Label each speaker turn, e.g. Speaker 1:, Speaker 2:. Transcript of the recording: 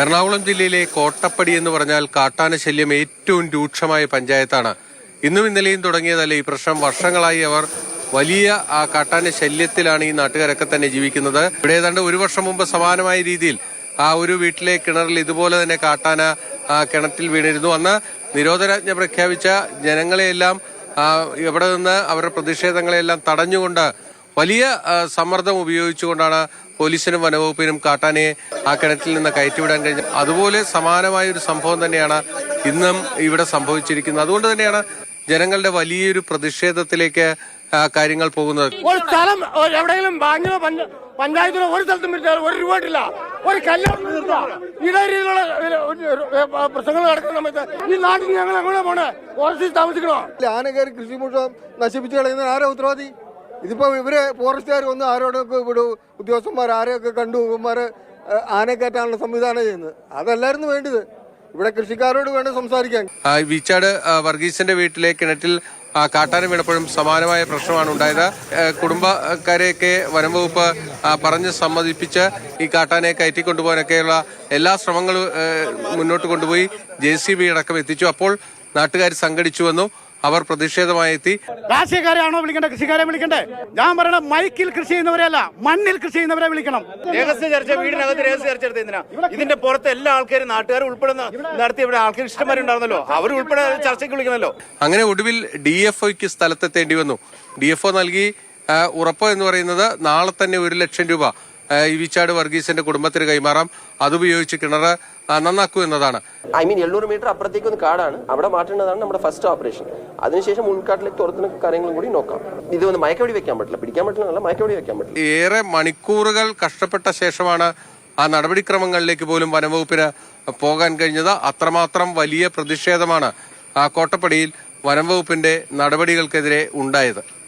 Speaker 1: എറണാകുളം ജില്ലയിലെ കോട്ടപ്പടി എന്ന് പറഞ്ഞാൽ കാട്ടാന ശല്യം ഏറ്റവും രൂക്ഷമായ പഞ്ചായത്താണ്. ഇന്നും ഇന്നലെയും തുടങ്ങിയതല്ല ഈ പ്രശ്നം. വർഷങ്ങളായി അവർ വലിയ ആ കാട്ടാന ശല്യത്തിലാണ് ഈ നാട്ടുകാരൊക്കെ തന്നെ ജീവിക്കുന്നത്. ഇവിടെ ഏതാണ്ട് ഒരു വർഷം മുമ്പ് സമാനമായ രീതിയിൽ ആ ഒരു വീട്ടിലെ കിണറിൽ ഇതുപോലെ തന്നെ കാട്ടാന കിണറ്റിൽ വീണിരുന്നു. അന്ന് നിരോധനാജ്ഞ പ്രഖ്യാപിച്ച ജനങ്ങളെയെല്ലാം ഇവിടെ നിന്ന് അവരുടെ പ്രതിഷേധങ്ങളെല്ലാം തടഞ്ഞുകൊണ്ട് വലിയ സമ്മർദ്ദം ഉപയോഗിച്ചുകൊണ്ടാണ് പോലീസിനും വനവകുപ്പിനും കാട്ടാനയെ ആ കിണറ്റിൽ നിന്ന് കയറ്റിവിടാൻ കഴിഞ്ഞത്. അതുപോലെ സമാനമായ ഒരു സംഭവം തന്നെയാണ് ഇന്നും ഇവിടെ സംഭവിച്ചിരിക്കുന്നത്. അതുകൊണ്ട് തന്നെയാണ് ജനങ്ങളുടെ വലിയൊരു പ്രതിഷേധത്തിലേക്ക് കാര്യങ്ങൾ പോകുന്നത്.
Speaker 2: ഒരു സ്ഥലം ഒരു എവിടെയെങ്കിലും ബാങ്കിലോ പഞ്ചായത്തിലോ ഒരു സ്ഥലത്തും പിടിച്ചാൽ ഒരു രൂപ ഒരു കല്യാണം. ഇതേ രീതിയിലുള്ള പ്രശ്നങ്ങൾ നടക്കുന്ന സമയത്ത് ഈ നാട്ടിൽ ഞങ്ങൾ എങ്ങനെ പോണേ? ഫോറസ്റ്റിൽ താമസിക്കണോ?
Speaker 3: ആന കയറി കൃഷി മുഴുവൻ നശിപ്പിച്ചു കളയുന്ന ആരാ ഉത്തരവാദി? ഇതിപ്പോ ഇവർ ഫോറസ്റ്റുകാർ വന്ന് ആരോടൊക്കെ ഇവിടെ ഉദ്യോഗസ്ഥന്മാർ ആരെയൊക്കെ കണ്ടു ഇവന്മാര് ആനയെ കയറ്റാനുള്ള സംവിധാനം ചെയ്യുന്നത്. അതല്ലായിരുന്നു വേണ്ടത്. ഇവിടെ കൃഷിക്കാരോട് വേണം സംസാരിക്കാൻ.
Speaker 1: വീച്ചാട് വർഗീസിന്റെ വീട്ടിലെ കിണറ്റിൽ കാട്ടാന വീണപ്പോഴും സമാനമായ പ്രശ്നമാണ് ഉണ്ടായത്. കുടുംബക്കാരെയൊക്കെ വനംവകുപ്പ് വകുപ്പ് പറഞ്ഞ് സമ്മതിപ്പിച്ച് ഈ കാട്ടാനയെ കയറ്റിക്കൊണ്ടുപോകാനൊക്കെയുള്ള എല്ലാ ശ്രമങ്ങളും മുന്നോട്ട് കൊണ്ടുപോയി ജെ സി ബി അടക്കം എത്തിച്ചു. അപ്പോൾ നാട്ടുകാർ സംഘടിച്ചു വന്നു. അവർ പ്രതിഷേധമായി എത്തി
Speaker 2: രാഷ്ട്രീയക്കാരെയാണോ വിളിക്കേണ്ടത് കൃഷിക്കാരെ വിളിക്കണ്ടേ? ഞാൻ പറയണ മൈക്കിൽ കൃഷി ചെയ്യുന്നവരെയല്ല മണ്ണിൽ കൃഷി ചെയ്യുന്നവരെ വിളിക്കണം.
Speaker 4: രഹസ്യ ചർച്ച വീടിനകത്ത് രഹസ്യ ചർച്ച എടുത്തതിനാ ഇതിന്റെ പുറത്ത് എല്ലാ ആൾക്കാരും നാട്ടുകാർ ഉൾപ്പെടെ നടത്തി ഇവിടെ ആൾക്കാർ ഇഷ്ടംമാരുണ്ടായിരുന്നല്ലോ. അവർ ഉൾപ്പെടെ ചർച്ചയ്ക്ക് വിളിക്കണല്ലോ
Speaker 1: അങ്ങനെ ഒടുവിൽ ഡി എഫ് ഒക്ക് സ്ഥലത്തെത്തേണ്ടി വന്നു. ഡി എഫ് ഒ നൽകി ഉറപ്പ് എന്ന് പറയുന്നത് നാളെ തന്നെ ഒരു ലക്ഷം രൂപ. ഈ വിച്ചാട് വർഗീസിന്റെ കുടുംബത്തിന് കൈമാറാം. അതുപയോഗിച്ച് കിണർ നന്നാക്കൂ എന്നതാണ്.
Speaker 5: ഐ മീൻ എണ്ണൂറ് മീറ്റർ അപ്പുറത്തേക്ക് ഒന്ന് കാടാണ്. അവിടെ മാറ്റേണ്ടതാണ് നമ്മുടെ ഫസ്റ്റ് ഓപ്പറേഷൻ. അതിനുശേഷം ഉൾക്കാട്ടിലേക്ക് തുറത്തുന്ന കാര്യങ്ങളും കൂടി നോക്കാം. ഇത് ഒന്ന് മയക്കവടി വെക്കാൻ പറ്റില്ല. പിടിക്കാൻ പറ്റില്ല മയക്കവടി വെക്കാൻ പറ്റില്ല.
Speaker 1: ഏറെ മണിക്കൂറുകൾ കഷ്ടപ്പെട്ട ശേഷമാണ് ആ നടപടിക്രമങ്ങളിലേക്ക് പോലും വനംവകുപ്പിന് പോകാൻ കഴിഞ്ഞത്. അത്രമാത്രം വലിയ പ്രതിഷേധമാണ് ആ കോട്ടപ്പടിയിൽ വനംവകുപ്പിന്റെ നടപടികൾക്കെതിരെ ഉണ്ടായത്.